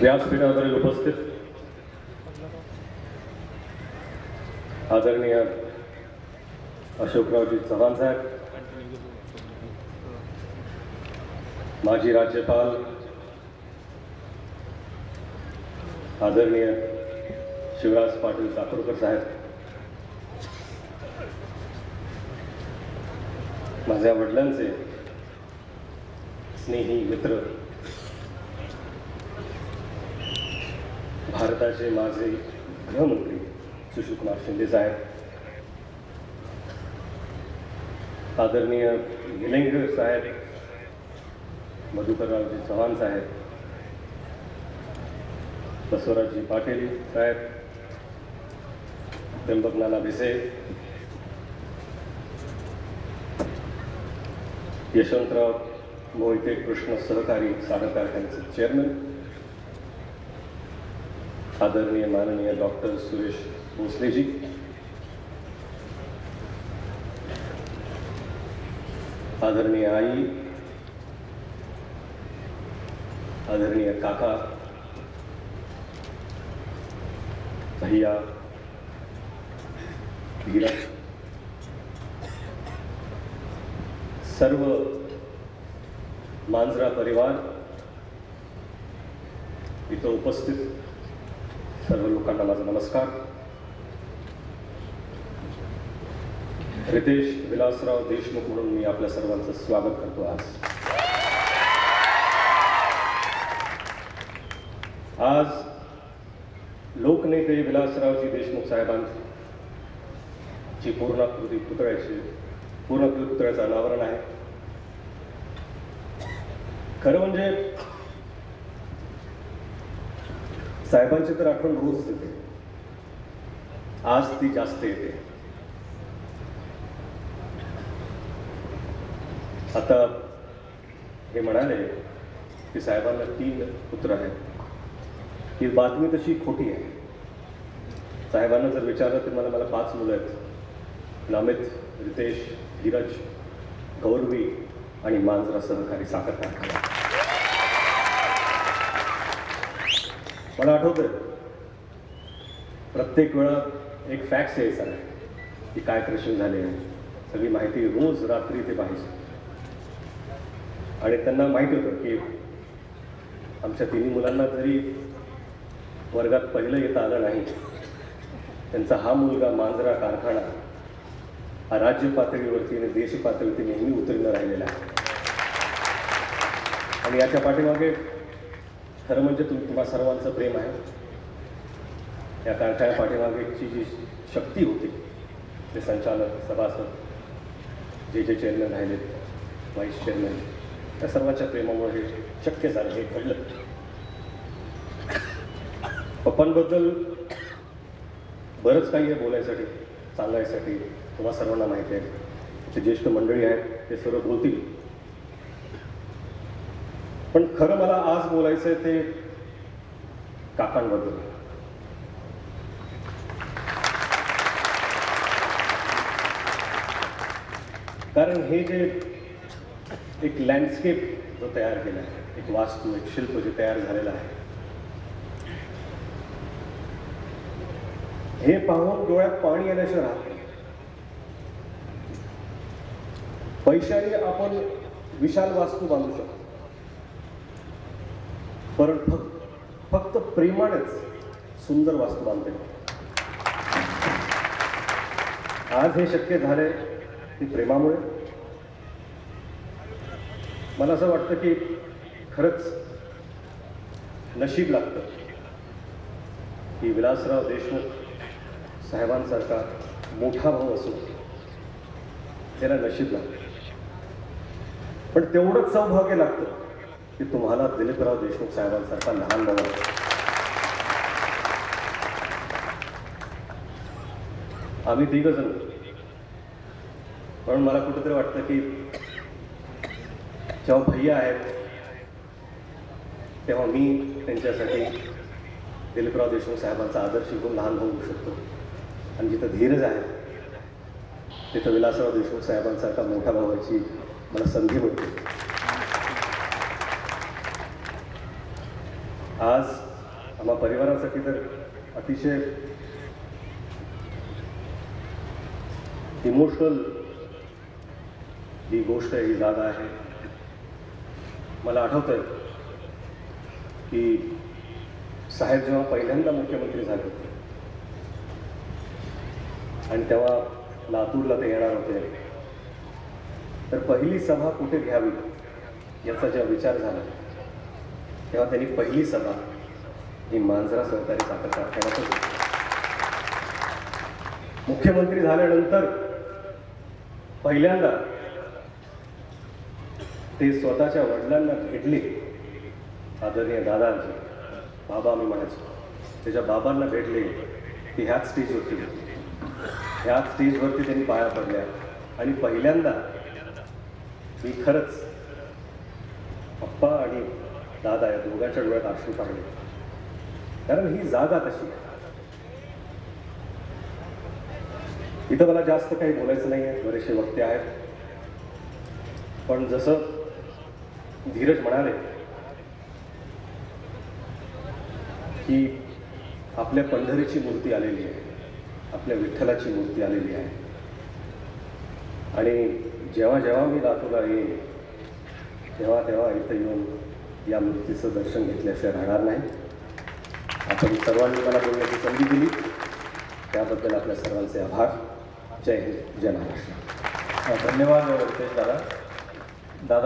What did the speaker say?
व्यासपीठावरील उपस्थित आदरणीय अशोकरावजी चव्हाण साहेब माजी राज्यपाल आदरणीय शिवराज पाटील चाकूरकर साहेब माझ्या वडिलांचे स्नेही मित्र भारताचे माझे गृहमंत्री सुशीलकुमार शिंदे साहेब आदरणीय निलंगेकर साहेब मधुकररावजी चव्हाण साहेब बसवराजजी पाटील साहेब त्र्यंबकनाला भिसे यशवंतराव मोहिते कृष्ण सहकारी साखर कारखान्याचे चेअरमन आदरणीय माननीय डॉक्टर सुरेश भोसलेजी. आदरणीय आई आदरणीय काका भैया धीरज सर्व मांजरा परिवार इथं उपस्थित सर्व लोकांना माझा नमस्कार. रितेश विलासराव देशमुख म्हणून मी आपल्या सर्वांचं स्वागत करतो आज. आज लोकनेते विलासरावजी देशमुख साहेबांची पूर्णाकृती पुतळ्याची पूर्णाकृती पुतळ्याचं अनावरण आहे. खरं म्हणजे साहेबांची तर आठवण रोज येते. आज ती जास्त येते. आता हे म्हणाले की साहेबांना तीन पुत्र आहेत. ही बातमी तशी खोटी आहे. साहेबांना जर विचारलं तर मला मला पाच मुलं आहेत. नामित रितेश धीरज गौरवी आणि मांजरा सहकारी साखर कारखाना. मला आठवतं प्रत्येक वेळा एक फॅक्स यायचा. की काय क्रेशन झाले. सगळी माहिती रोज रात्री ते पाहिजे आणि त्यांना माहिती होतं की आमच्या तिन्ही मुलांना जरी वर्गात पहिलं येता आलं नाही त्यांचा हा मुलगा मांजरा कारखाना हा राज्य पातळीवरती आणि देश पातळीवरती नेहमी उत्तीर्ण राहिलेला आहे. आणि याच्या पाठीमागे खरं म्हणजे तुम तुम्हा सर्वांचं प्रेम आहे. या कारखान्या पाठीमागेची जी शक्ती होती ते संचालक सभासद जे जे चेअरमॅन राहिलेत व्हाईस चेअरमॅन त्या सर्वांच्या प्रेमामुळे हे शक्य झालं हे घडलं. पप्पांबद्दल बरंच काही आहे बोलायसाठी सांगायसाठी तुम्हा सर्वांना माहिती आहे. जे ज्येष्ठ मंडळी आहेत ते सर्व बोलतील. पण खरं मला आज बोलायचं आहे ते काकांबद्दल. कारण हे जे एक लँडस्केप जो तयार केला आहे एक वास्तू एक शिल्प जे तयार झालेलं आहे हे पाहून डोळ्यात पाणी येण्याशिवाय राहत पैशाने आपण विशाल वास्तू बांधू शकतो. पण फक्त फक्त प्रेमानेच सुंदर वास्तू बांधते आज हे शक्य झाले ती प्रेमामुळे? मला असं वाटतं की खरंच नशीब लागतं की विलासराव देशमुख साहेबांसारखा मोठा भाऊ असो त्याला नशीब लागतं. पण तेवढंच सौभाग्य लागतं. की तुम्हाला दिलीपराव देशमुख साहेबांसारखा लहान भाऊ आम्ही तिघ जण म्हणून मला कुठेतरी वाटतं की जेव्हा भैया आहेत तेव्हा मी त्यांच्यासाठी दिलीपराव देशमुख साहेबांचा आदर्श घेऊन लहान भाऊ होऊ शकतो. आणि जिथं धीरज आहे तिथं विलासराव देशमुख साहेबांसारखा मोठा भावाची मला संधी मिळते. आज आम्हा परिवारासाठी तर अतिशय इमोशनल ही गोष्ट आहे ही जागा आहे. मला आठवत आहे की साहेब जेव्हा पहिल्यांदा मुख्यमंत्री झाले होते आणि तेव्हा लातूरला ते येणार होते तर पहिली सभा कुठे घ्यावी याचा जेव्हा विचार झाला तेव्हा त्यांनी पहिली सभा ही मांजरा सहकारी साखर कारखान्यातच मुख्यमंत्री झाल्यानंतर पहिल्यांदा ते स्वतःच्या वडिलांना भेटले आदरणीय दादांचे. बाबा मी म्हणायचो त्याच्या बाबांना भेटले की ह्याच स्टेजवरती ह्याच स्टेजवरती त्यांनी पाया पडल्या आणि पहिल्यांदा मी खरंच पप्पा आणि दादा या दोघांच्या डोळ्यात आश्रू पाहिले कारण ही जागा तशी आहे? इथं मला जास्त काही बोलायचं नाही आहे बरेचसे वक्ते आहेत. पण जसं धीरज म्हणाले की आपल्या पंढरीची मूर्ती आलेली आहे आपल्या विठ्ठलाची मूर्ती आलेली आहे. आणि जेव्हा जेव्हा मी लातूरला येईन तेव्हा तेव्हा इथं येऊन या मूर्तीचं दर्शन घेतल्याशिवाय राहणार नाही. आपण सर्वांनी मला बोलण्याची संधी दिली. त्याबद्दल आपल्या सर्वांचे आभार. जय हिंद. जय महाराष्ट्र. धन्यवाद रितेश दादा. दादा